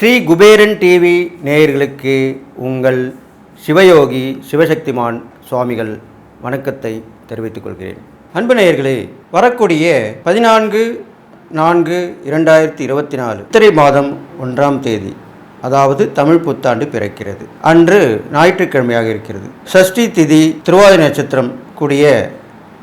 Sri Kuberan TV நேயர்களுக்கு உங்கள் சிவயோகி சிவசக்திமான் சுவாமிகள் வணக்கத்தை தெரிவித்துக் கொள்கிறேன். அன்பு நேயர்களே வரக்கூடிய பதினான்கு நான்கு இரண்டாயிரத்தி இருபத்தி நாலு சித்திரை மாதம் ஒன்றாம் தேதி அதாவது தமிழ் புத்தாண்டு பிறக்கிறது. அன்று ஞாயிற்றுக்கிழமையாக இருக்கிறது. சஷ்டி திதி திருவாதிரை நட்சத்திரம் கூடிய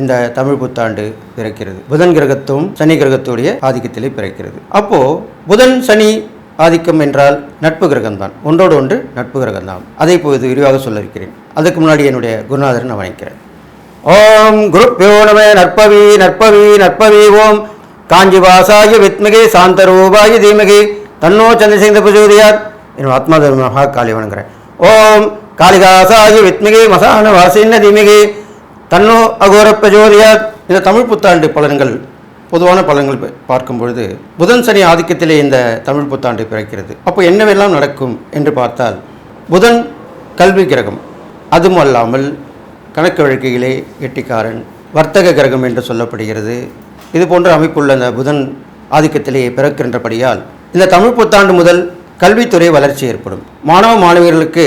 இந்த தமிழ் புத்தாண்டு பிறக்கிறது. புதன் கிரகத்தும் சனி கிரகத்துடைய ஆதிக்கத்திலே பிறக்கிறது. அப்போ புதன் சனி ஆதிக்கம் என்றால் நட்பு கிரகம்தான். ஒன்றோடு ஒன்று நட்பு கிரகம்தான். அதை இப்போது விரிவாக சொல்ல இருக்கிறேன் அதுக்கு முன்னாடி என்னுடைய குருநாதரன் நான் வணங்கிறேன். ஓம் குருப்பியோ நம நற்பவி நற்பவி நற்பவி ஓம் காஞ்சி வாசாய வித்மிகை சாந்த ரூபாய தீமகி தன்னோ சந்திரசேந்த பிரஜோதியார் என்னோட ஆத்மா மகா காளி வணங்குறேன். ஓம் காளிதாசாய வித்மிகை மசான வாசின்ன தீமகி தன்னோ அகோர பிரஜோதியார் இந்த தமிழ் புத்தாண்டு பலன்கள் பொதுவான பலன்கள் பார்க்கும் பொழுது புதன் சனி ஆதிக்கத்திலே இந்த தமிழ் புத்தாண்டு பிறக்கிறது. அப்போ என்னவெல்லாம் நடக்கும் என்று பார்த்தால் புதன் கல்வி கிரகம். அதுவும் அல்லாமல் கணக்கு வழக்கையிலே எட்டிக்காரன் வர்த்தக கிரகம் என்று சொல்லப்படுகிறது. இது போன்ற அமைப்புள்ள இந்த புதன் ஆதிக்கத்திலே பிறக்கின்றபடியால் இந்த தமிழ் புத்தாண்டு முதல் கல்வித்துறை வளர்ச்சி ஏற்படும். மாணவ மாணவியர்களுக்கு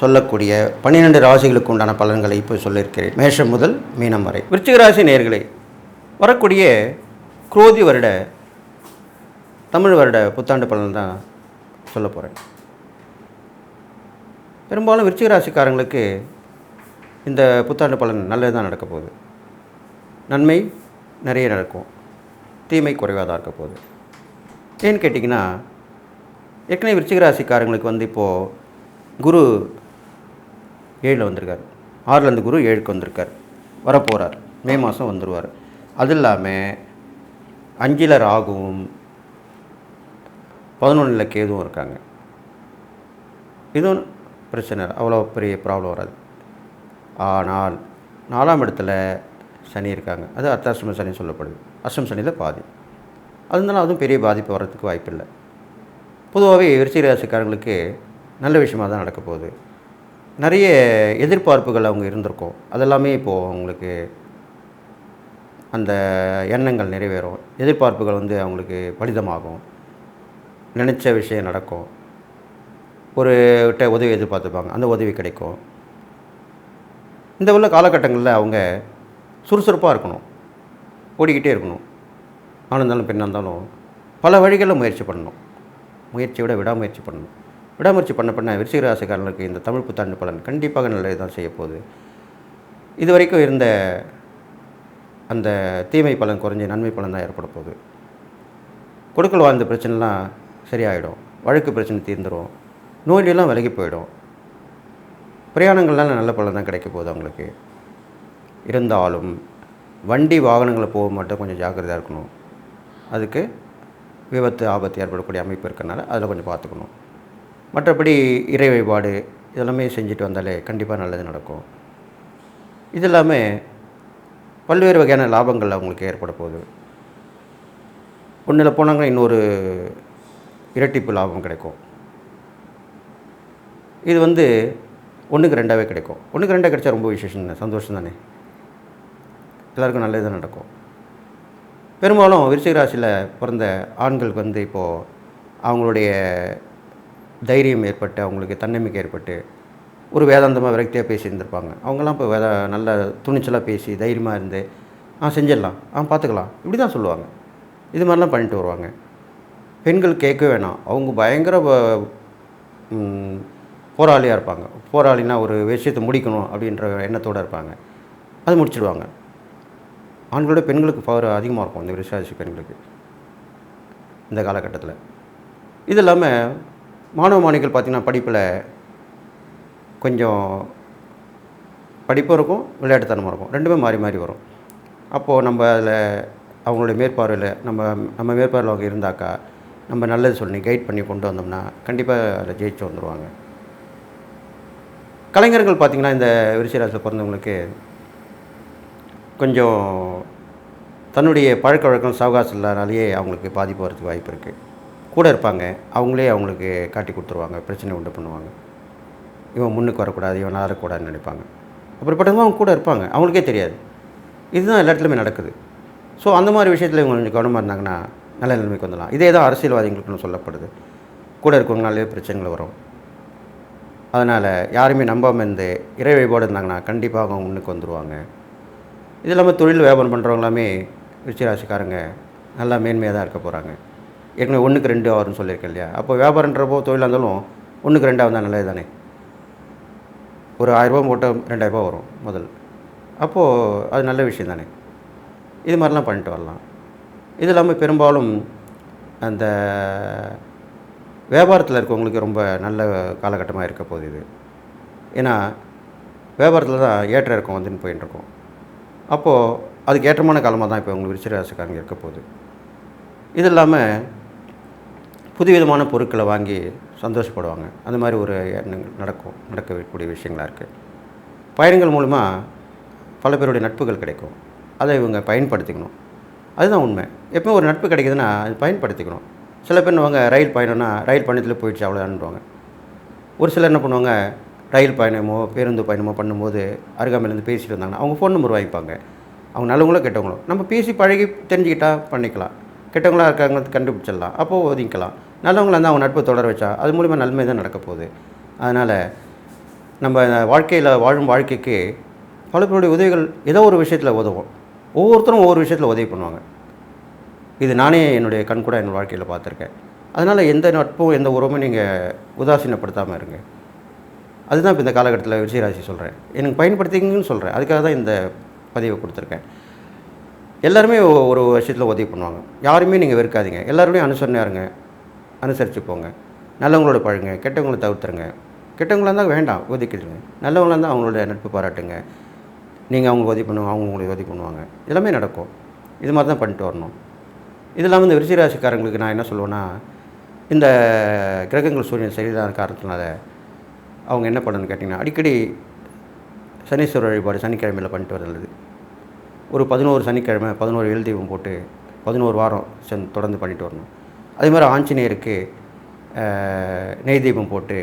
சொல்லக்கூடிய பன்னிரெண்டு ராசிகளுக்கு உண்டான பலன்களை இப்போ சொல்லியிருக்கிறேன். மேஷம் முதல் மீனம் வரை. விருச்சிக ராசி வரக்கூடிய குரோதி வருட தமிழ் வருட புத்தாண்டு பலன் தான் சொல்ல போகிறேன் பெரும்பாலும் விருச்சிக ராசிக்காரங்களுக்கு இந்த புத்தாண்டு பலன் நல்லது தான் நடக்க போகுது. நன்மை நிறைய நடக்கும். தீமை குறைவாக தான் இருக்க போகுது. ஏன்னு கேட்டிங்கன்னா ஏற்கனவே விருச்சிக ராசிக்காரங்களுக்கு வந்து இப்போது குரு ஏழில் வந்திருக்கார். ஆறுலேருந்து குரு ஏழுக்கு வந்திருக்கார். வரப்போகிறார் மே மாதம் வந்துடுவார் அது இல்லாமல் அஞ்சில் ராகுவும் பதினொன்றில் கேதுவும் இருக்காங்க. இதுவும் பிரச்சனை அவ்வளோ பெரிய ப்ராப்ளம் வராது. ஆனால் நாலாம் இடத்துல சனி இருக்காங்க. அது அர்த்தாசிரம சனி சொல்லப்படுது. அஷ்டம சனியில் பாதி. அதனால அதுவும் பெரிய பாதிப்பு வர்றதுக்கு வாய்ப்பில்லை. பொதுவாகவே விருச்சிக ராசிக்காரங்களுக்கு நல்ல விஷயமாக தான் நடக்க போகுது. நிறைய எதிர்பார்ப்புகள் அவங்க இருந்திருக்கும். அதெல்லாமே இப்போது அவங்களுக்கு அந்த எண்ணங்கள் நிறைவேறும். எதிர்பார்ப்புகள் வந்து அவங்களுக்கு பலிதமாகும். நினச்ச விஷயம் நடக்கும். ஒரு கிட்ட உதவி எதிர்பார்த்துப்பாங்க. அந்த உதவி கிடைக்கும். இந்த உள்ள காலகட்டங்களில் அவங்க சுறுசுறுப்பாக இருக்கணும். ஓடிக்கிட்டே இருக்கணும். ஆண் இருந்தாலும் பெண்ணாக இருந்தாலும் பல வழிகளில் முயற்சி பண்ணணும். முயற்சியை விடாமுயற்சி பண்ணணும். விடாமுயற்சி பண்ண பண்ண விருச்சிக ராசிக்காரர்களுக்கு இந்த தமிழ் புத்தாண்டு பலன் கண்டிப்பாக நல்லது தான் செய்ய போகுது. இது வரைக்கும் இருந்த அந்த தீமை பலன் குறைஞ்சி நன்மை பலன் தான் ஏற்பட போகுது. கொடுக்கல் வாழ்ந்த பிரச்சனைலாம் சரியாயிடும். வழக்கு பிரச்சனை தீர்ந்துடும் நோயிலெல்லாம் விலகி போயிடும். பிரயாணங்கள்லாம் நல்ல பலன் தான் கிடைக்க போகுது அவங்களுக்கு. இருந்தாலும் வண்டி வாகனங்களை போக மட்டும் கொஞ்சம் ஜாக்கிரதையாக இருக்கணும். அதுக்கு விபத்து ஆபத்து ஏற்படக்கூடிய அமைப்பு இருக்கிறனால அதில் கொஞ்சம் பார்த்துக்கணும். மற்றபடி இறை வழிபாடு இதெல்லாமே செஞ்சுட்டு வந்தாலே கண்டிப்பாக நல்லது நடக்கும். இது இல்லாமல் பல்வேறு வகையான லாபங்கள் அவங்களுக்கு ஏற்பட போகுது. ஒன்றில் போனாங்க இன்னொரு இரட்டிப்பு லாபம் கிடைக்கும். இது வந்து ஒன்றுக்கு ரெண்டாவே கிடைக்கும். ஒன்றுக்கு ரெண்டாக கிடைச்சா ரொம்ப விசேஷம் தானே? சந்தோஷம் தானே? எல்லாருக்கும் நல்லது நடக்கும். பெரும்பாலும் விருச்சிக ராசியில் பிறந்த ஆண்களுக்கு வந்து இப்போது அவங்களுடைய தைரியம் ஏற்பட்டு அவங்களுக்கு தன்னம்பிக்கை ஏற்பட்டு ஒரு வேதாந்தமாக விரக்தியாக பேசியிருந்திருப்பாங்க அவங்கெல்லாம் இப்போ வேத நல்ல துணிச்சலாக பேசி தைரியமாக இருந்து ஆ செஞ்சிடலாம். ஆ பார்த்துக்கலாம் இப்படி தான் சொல்லுவாங்க. இது மாதிரிலாம் பண்ணிட்டு வருவாங்க. பெண்கள் கேட்க வேணாம். அவங்க பயங்கர போராளியாக இருப்பாங்க. போராளினா ஒரு விஷயத்தை முடிக்கணும் அப்படின்ற எண்ணத்தோடு இருப்பாங்க. அது முடிச்சிடுவாங்க. ஆண்களோட பெண்களுக்கு பவர் அதிகமாக இருக்கும். இந்த விருஷாசி பெண்களுக்கு. இந்த காலகட்டத்தில். இது இல்லாமல் மாணவ மாணவிகள் பார்த்திங்கன்னா படிப்பில் கொஞ்சம் படிப்பும் இருக்கும் விளையாட்டுத்தனமும் இருக்கும். ரெண்டுமே மாறி மாறி வரும். அப்போது நம்ம அதில் அவங்களுடைய மேற்பார்வையில் நம்ம நம்ம மேற்பார்வையில் அவங்க இருந்தாக்கா நம்ம நல்லது சொல்லி கைட் பண்ணி கொண்டு வந்தோம்னா கண்டிப்பாக அதில் ஜெயிச்சு வந்துடுவாங்க கலைஞர்கள் பார்த்திங்கன்னா இந்த விருச்சிராசில் பிறந்தவங்களுக்கு கொஞ்சம் தன்னுடைய பழக்க வழக்கம் சவகாசம் இல்லாதனாலேயே அவங்களுக்கு பாதிப்பு வரதுக்கு வாய்ப்பு இருக்குது கூட இருப்பாங்க. அவங்களே அவங்களுக்கு காட்டி கொடுத்துருவாங்க. பிரச்சனை உண்டு பண்ணுவாங்க. இவன் முன்னுக்கு வரக்கூடாது இவன் வரக்கூடாதுன்னு நினைப்பாங்க. அப்படிப்பட்டவங்க அவங்க கூட இருப்பாங்க. அவங்களுக்கே தெரியாது. இதுதான் எல்லா இடத்துலையுமே நடக்குது. ஸோ அந்த மாதிரி விஷயத்தில் இவங்க கொஞ்சம் கவனமாக இருந்தாங்கன்னா நல்ல நிலைமைக்கு வந்துடலாம். இதே தான் அரசியல்வாதிகளுக்குன்னு சொல்லப்படுது. கூட இருக்கவங்கனாலே பிரச்சனைகள் வரும். அதனால் யாருமே நம்பாமல் இருந்து இறை வழிபாடு இருந்தாங்கன்னா கண்டிப்பாக அவங்க முன்னுக்கு வந்துடுவாங்க இது இல்லாமல் தொழில் வியாபாரம் பண்ணுறவங்களாமே எல்லாமே நல்லா மேன்மையாக தான் இருக்க போகிறாங்க ஏற்கனவே ஒன்றுக்கு ரெண்டு வரும்னு சொல்லியிருக்கேன் இல்லையா? அப்போ வியாபாரன்றப்போ தொழிலாக இருந்தாலும் ஒன்றுக்கு ரெண்டாக வந்தால் நல்லது தானே ஒரு ஆயிரரூபா போட்டால் ரெண்டாயிரரூபா வரும் முதல். அப்போது அது நல்ல விஷயம் தானே இது மாதிரிலாம் பண்ணிட்டு வரலாம். இது இல்லாமல் பெரும்பாலும் அந்த வியாபாரத்தில் இருக்கவங்களுக்கு ரொம்ப நல்ல காலகட்டமாக இருக்க போகுது இது. ஏன்னா வியாபாரத்தில் தான் ஏற்ற இறக்கம் வந்துன்னு போயின்னு அப்போது அதுக்கு ஏற்றமான காலமாக தான் இப்போ உங்களுக்கு விருச்சிராசிக்காரங்க இருக்க போகுது. இது இல்லாமல் புதுவிதமான பொருட்களை வாங்கி சந்தோஷப்படுவாங்க. அந்த மாதிரி ஒரு எண்ணங்கள் நடக்கும் நடக்கக்கூடிய விஷயங்களாக இருக்குது பயணங்கள் மூலமாக பல பேருடைய நட்புகள் கிடைக்கும். அதை இவங்க பயன்படுத்திக்கணும். அதுதான் உண்மை. எப்போ ஒரு நட்பு கிடைக்குதுன்னா அது பயன்படுத்திக்கணும். சில பேர் அவங்க ரயில் பயணம்னா ரயில் பயணத்தில் போயிடுச்சு அவ்வளோதான்வாங்க ஒரு சிலர் என்ன பண்ணுவாங்க ரயில் பயணமோ பேருந்து பயணமோ பண்ணும்போது அருகாமையிலேருந்து பேசிட்டு வந்தாங்கன்னா அவங்க ஃபோன் நம்பர் வாங்கிப்பாங்க. அவங்க நல்லவங்களோ கெட்டவங்களோ. நம்ம பேசி பழகி தெரிஞ்சுக்கிட்டால் பண்ணிக்கலாம். கெட்டவங்களா இருக்காங்க கண்டுபிடிச்சிடலாம். அப்போது ஒதுங்கிக்கலாம். நல்லவங்களை வந்து அவங்க நட்பு தொடர வச்சா அது மூலிமா நன்மை தான் நடக்க போகுது. அதனால் நம்ம வாழ்க்கையில் வாழும் வாழ்க்கைக்கு பல பேருடைய உதவிகள் ஏதோ ஒரு விஷயத்தில் உதவும். ஒவ்வொருத்தரும் ஒவ்வொரு விஷயத்தில் உதவி பண்ணுவாங்க. இது நானே என்னுடைய கண் கூட என் வாழ்க்கையில் பார்த்துருக்கேன். அதனால் எந்த நட்பும் எந்த உறவும் நீங்கள் உதாசீனப்படுத்தாமல் இருங்க. அதுதான் இப்போ இந்த காலகட்டத்தில் விஜயராசி சொல்கிறேன் எனக்கு பயன்படுத்திங்கன்னு சொல்கிறேன் அதுக்காக தான் இந்த பதிவை கொடுத்துருக்கேன். எல்லாருமே ஒரு விஷயத்தில் உதவி பண்ணுவாங்க. யாருமே நீங்கள் வெறுக்காதீங்க. எல்லாருமே அனுசரணையாக இருங்க. அனுசரித்து போங்க நல்லவங்களோட பழகுங்க கெட்டவங்களை தவிர்த்துருங்க. கெட்டவங்களா இருந்தால் வேண்டாம் ஒதுக்கிடுங்க. நல்லவங்களா இருந்தால் அவங்களோட நட்பு பாராட்டுங்க. நீங்கள் அவங்க உதவி பண்ணுவாங்க அவங்க உங்களுக்கு உதவி பண்ணுவாங்க. எல்லாமே நடக்கும். இது மாதிரி தான் பண்ணிட்டு வரணும். இது இல்லாமல் இந்த விருச்சிராசிக்காரங்களுக்கு நான் என்ன சொல்லுவேன்னா இந்த கிரகங்கள் சூரியன் சரியில்லாத காரணத்தினால அவங்க என்ன பண்ணணும்னு கேட்டிங்கன்னா அடிக்கடி சனீஸ்வரர் வழிபாடு சனிக்கிழமையில் பண்ணிட்டு வரது ஒரு பதினோரு சனிக்கிழமை பதினோரு எல் தீபம் போட்டு பதினோரு வாரம் சென் தொடர்ந்து பண்ணிட்டு வரணும். அதே மாதிரி ஆஞ்சநேயருக்கு நெய் தீபம் போட்டு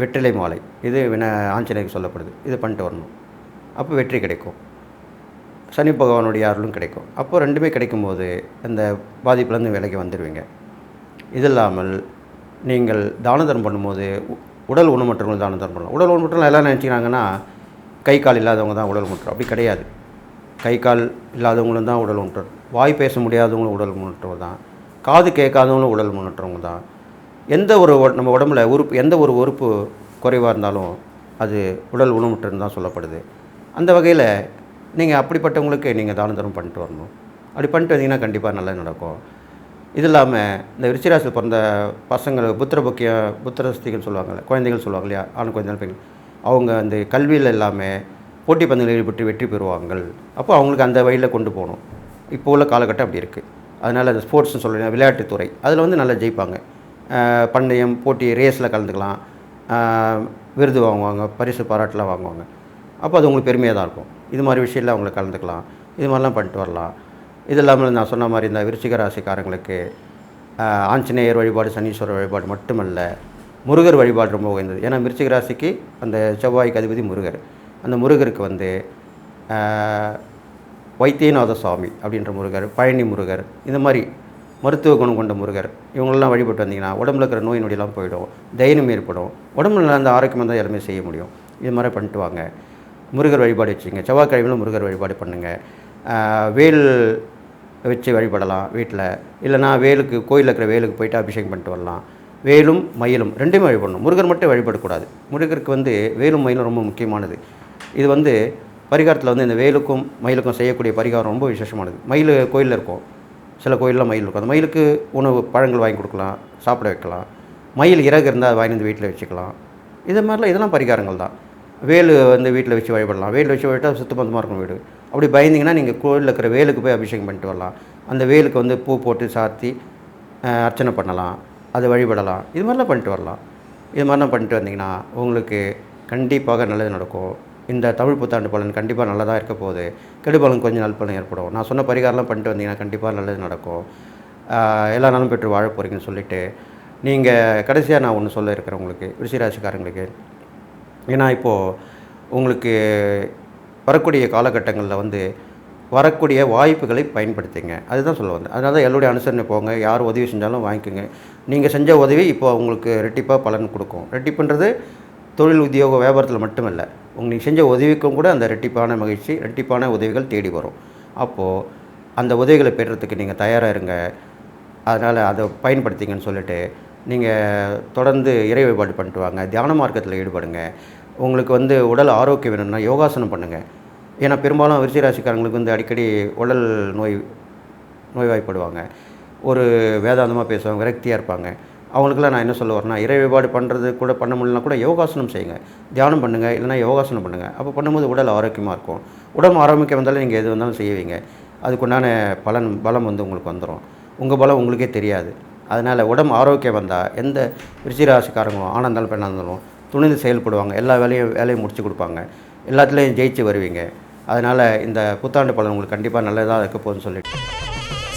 வெற்றிலை மாலை. இது வின ஆஞ்சநேயருக்கு சொல்லப்படுது. இது பண்ணிட்டு வரணும். அப்போ வெற்றி கிடைக்கும். சனி பகவானுடைய அருளும் கிடைக்கும். அப்போ ரெண்டுமே கிடைக்கும்போது அந்த பாதிப்புலேருந்து விலைக்கு வந்துடுவீங்க இது இல்லாமல் நீங்கள் தான தர்மம் பண்ணும்போது உ- உடல் ஊனமுற்றவங்க தான தர்மம் பண்ணலாம். உடல் ஊனமுற்றம் எல்லாம் நினச்சிக்கிறாங்கன்னா கை கால் இல்லாதவங்க தான் உடல் முற்றம் அப்படி கிடையாது. கை கால் இல்லாதவங்களும் தான் உடல் ஊனமுற்றோர் வாய் பேச முடியாதவங்களும் உடல் ஊனமுற்றவங்க தான். காது கேட்காதவங்களும் உடல் முன்னேற்றவங்க தான். எந்த ஒரு நம்ம உடம்புல உறுப்பு எந்த ஒரு உறுப்பு குறைவாக இருந்தாலும் அது உடல் ஊனமுற்றன்னு தான் சொல்லப்படுது. அந்த வகையில் நீங்கள் அப்படிப்பட்டவங்களுக்கு நீங்கள் தான தரம் பண்ணிட்டு வரணும். அப்படி பண்ணிட்டு வந்தீங்கன்னா கண்டிப்பாக நல்லா நடக்கும். இது இல்லாமல் இந்த விருச்சிராசியில் பிறந்த பசங்கள் புத்திர புக்கிய புத்திரஸ்திகள் சொல்லுவாங்கள்ல குழந்தைகள் சொல்லுவாங்க இல்லையா ஆண் குழந்தைகள் பெண்கள் அவங்க அந்த கல்வியில் எல்லாமே போட்டி பந்தங்களில் ஈடுபட்டு வெற்றி பெறுவாங்கள் அப்போ அவங்களுக்கு அந்த வழியில் கொண்டு போகணும். இப்போ உள்ள காலகட்டம் அப்படி இருக்குது அதனால் அந்த ஸ்போர்ட்ஸ்னு சொல்கிறேன் விளையாட்டுத்துறை அதில் வந்து நல்லா ஜெயிப்பாங்க. பண்ணையம் பந்தயம் போட்டி ரேஸில் கலந்துக்கலாம். விருது வாங்குவாங்க பரிசு பாராட்டுலாம் வாங்குவாங்க. அப்போ அது உங்களுக்கு பெருமையாக தான் இருக்கும். இது மாதிரி விஷயத்தில் அவங்களை கலந்துக்கலாம். இது மாதிரிலாம் பண்ணிட்டு வரலாம். இது இல்லாமல் நான் சொன்ன மாதிரி இந்த விருச்சிக ராசிக்காரங்களுக்கு ஆஞ்சநேயர் வழிபாடு சனீஸ்வரர் வழிபாடு மட்டுமல்ல முருகர் வழிபாடு ரொம்ப உயர்ந்தது. ஏன்னா விருச்சிக ராசிக்கு அந்த செவ்வாய்க்கு அதிபதி முருகர். அந்த முருகருக்கு வந்து வைத்தியநாத சுவாமி அப்படின்ற முருகர் பழனி முருகர் இந்த மாதிரி மருத்துவ குணம் கொண்ட முருகர் இவங்களெல்லாம் வழிபட்டு வந்தீங்கன்னா உடம்புல இருக்கிற நோய் நொடியெல்லாம் போயிடும் தைரியம் ஏற்படும் உடம்புல நல்லா அந்த ஆரோக்கியமாக தான் எல்லாமே செய்ய முடியும். இது மாதிரி பண்ணிட்டு வாங்க. முருகர் வழிபாடு வச்சுங்க செவ்வாய்க்கிழமையில் முருகர் வழிபாடு பண்ணுங்கள் வேல் வச்சு வழிபடலாம் வீட்டில் இல்லைனா வேலுக்கு கோயிலில் இருக்கிற வேலுக்கு போயிட்டு அபிஷேகம் பண்ணிட்டு வரலாம். வேலும் மயிலும் ரெண்டுமே வழிபடணும். முருகர் மட்டும் வழிபடக்கூடாது. முருகருக்கு வந்து வேலும் மயிலும் ரொம்ப முக்கியமானது. இது வந்து பரிகாரத்தில் வந்து இந்த வேலுக்கும் மயிலுக்கும் செய்யக்கூடிய பரிகாரம் ரொம்ப விசேஷமானது. மயில் கோயிலில் இருக்கும். சில கோயிலில் மயில் இருக்கும். அந்த மயிலுக்கு உணவு பழங்கள் வாங்கி கொடுக்கலாம் சாப்பிட வைக்கலாம். மயில் இறகு இருந்தால் அதை வாங்கி வந்து வீட்டில் வச்சுக்கலாம். இது மாதிரிலாம் இதெல்லாம் பரிகாரங்கள் தான். வேலு வந்து வீட்டில் வச்சு வழிபடலாம். வேல் வச்சு வழிபட்டால் சுத்தபத்தமாக இருக்கும் வீடு. அப்படி பயந்தீங்கன்னா நீங்கள் கோயிலில் இருக்கிற வேலுக்கு போய் அபிஷேகம் பண்ணிட்டு வரலாம். அந்த வேலுக்கு வந்து பூ போட்டு சாத்தி அர்ச்சனை பண்ணலாம். அதை வழிபடலாம். இது மாதிரிலாம் பண்ணிட்டு வரலாம். இது மாதிரிலாம் பண்ணிட்டு வந்தீங்கன்னா உங்களுக்கு கண்டிப்பாக நல்லது நடக்கும். இந்த தமிழ் புத்தாண்டு பலன் கண்டிப்பாக நல்லதாக இருக்க போகுது. கெடுபலன் கொஞ்சம் நல் பலன் ஏற்படும். நான் சொன்ன பரிகாரம்லாம் பண்ணிட்டு வந்தீங்கன்னா கண்டிப்பாக நல்லது நடக்கும். எல்லா நாளும் பெற்று வாழ போகிறீங்கன்னு சொல்லிவிட்டு நீங்கள் கடைசியாக நான் ஒன்று சொல்ல இருக்கிறேன் உங்களுக்கு. ரிஷிராசிக்காரங்களுக்கு ஏன்னா இப்போது உங்களுக்கு வரக்கூடிய காலகட்டங்களில் வந்து வரக்கூடிய வாய்ப்புகளை பயன்படுத்திங்க. அதுதான் சொல்ல வந்தேன். அதனால தான் எல்லோடைய அனுசரணை போங்க. யார் உதவி செஞ்சாலும் வாங்கிக்கோங்க. நீங்கள் செஞ்ச உதவி இப்போ உங்களுக்கு ரெட்டிப்பாக பலன் கொடுக்கும். ரெட்டிப்புன்றது தொழில் உத்தியோக வியாபாரத்தில் மட்டுமல்ல உங்களுக்கு செஞ்ச உதவிக்கும் கூட அந்த ரெட்டிப்பான மகிழ்ச்சி ரெட்டிப்பான உதவிகள் தேடி வரும். அப்போது அந்த உதவிகளை பெறுறதுக்கு நீங்கள் தயாராக இருங்க. அதனால் அதை பயன்படுத்திங்கன்னு சொல்லிட்டு நீங்கள் தொடர்ந்து இறை வழிபாடு பண்ணிட்டு வாங்க. தியான மார்க்கத்தில் ஈடுபடுங்க. உங்களுக்கு வந்து உடல் ஆரோக்கியம் வேணும்னா யோகாசனம் பண்ணுங்கள் ஏன்னா பெரும்பாலும் விருச்சிராசிக்காரங்களுக்கு வந்து அடிக்கடி உடல் நோய் நோய்வாய்ப்படுவாங்க. ஒரு வேதாந்தமாக பேசுவாங்க விரக்தியாக இருப்பாங்க. அவங்களுக்கெல்லாம் நான் என்ன சொல்ல வரேன்னா இறை வழிபாடு பண்ணுறது கூட பண்ண முடியலனா கூட யோகாசனம் செய்யுங்க. தியானம் பண்ணுங்கள் இல்லைனா யோகாசனம் பண்ணுங்கள் அப்போ பண்ணும்போது உடல் ஆரோக்கியமாக இருக்கும். உடம்பு ஆரோக்கியம் வந்தாலும் நீங்கள் எது வந்தாலும் செய்வீங்க. அதுக்குண்டான பலன் பலம் வந்து உங்களுக்கு வந்துடும் உங்கள் பலம் உங்களுக்கே தெரியாது. அதனால் உடம்பு ஆரோக்கியம் வந்தால் எந்த விருச்சிராசிக்காரங்களும் ஆனந்தாலும் பெண்ணாக இருந்தாலும் துணிந்து செயல்படுவாங்க. எல்லா வேலையும் வேலையும் முடிச்சு கொடுப்பாங்க. எல்லாத்துலேயும் ஜெயிச்சு வருவீங்க. அதனால் இந்த புத்தாண்டு பலன் உங்களுக்கு கண்டிப்பாக நல்லதாக இருக்க போகுதுன்னு சொல்லிட்டு.